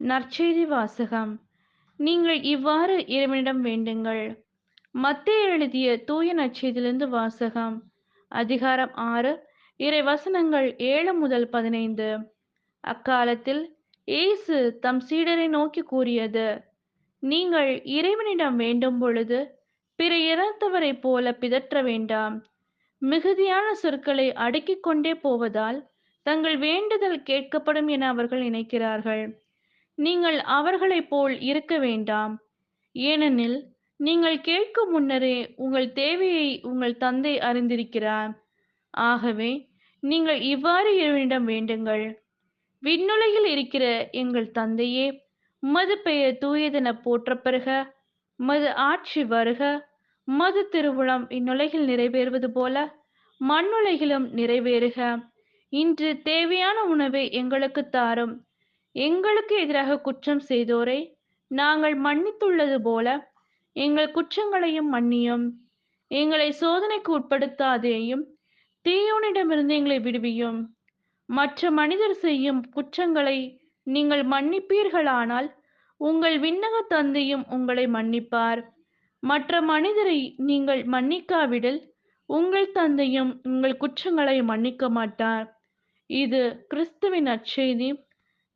நற்செய்தி வாசகம். நீங்கள் இவ்வாறு இறைவனிடம் வேண்டுங்கள். மத்திய எழுதிய தூய நற்செய்தியிலிருந்து வாசகம். அதிகாரம் ஆறு இறை வசனங்கள் ஏழு முதல் பதினைந்து. அக்காலத்தில் இயேசு தம் சீடரை நோக்கி கூறியது நீங்கள் இறைவனிடம் வேண்டும் பொழுது பிற இறந்தவரைப் போல பிதற்ற வேண்டாம். மிகுதியான சொற்களை அடுக்கிக் கொண்டே போவதால் தங்கள் வேண்டுதல் கேட்கப்படும் என அவர்கள் நினைக்கிறார்கள். நீங்கள் அவர்களைப் போல் இருக்க வேண்டாம். ஏனெனில் நீங்கள் கேட்கும் முன்னரே உங்கள் தேவையை உங்கள் தந்தை அறிந்திருக்கிறார். ஆகவே நீங்கள் இவ்வாறு இறைவனிடம் வேண்டுங்கள். விண்ணுலகில் இருக்கிற எங்கள் தந்தையே மது பெயர் தூயதென போற்றப் பெறுக மது ஆட்சி வருக மது திருவுளம் இந்நுலகில் நிறைவேறுவது போல மண்ணுலகிலும் நிறைவேறுக. இன்று தேவையான உணவை எங்களுக்கு தாரும். எங்களுக்கு எதிராக குற்றம் செய்தோரை நாங்கள் மன்னித்துள்ளது போல எங்கள் குற்றங்களையும் மன்னியும். எங்களை சோதனைக்கு உட்படுத்தாதேயும் தீயோனிடமிருந்து எங்களை விடுவியும். மற்ற மனிதர் செய்யும் குற்றங்களை நீங்கள் மன்னிப்பீர்களானால் உங்கள் விண்ணக தந்தையும் உங்களை மன்னிப்பார். மற்ற மனிதரை நீங்கள் மன்னிக்காவிடில் உங்கள் தந்தையும் உங்கள் குற்றங்களை மன்னிக்க மாட்டார். இது கிறிஸ்துவின் அச்செய்தி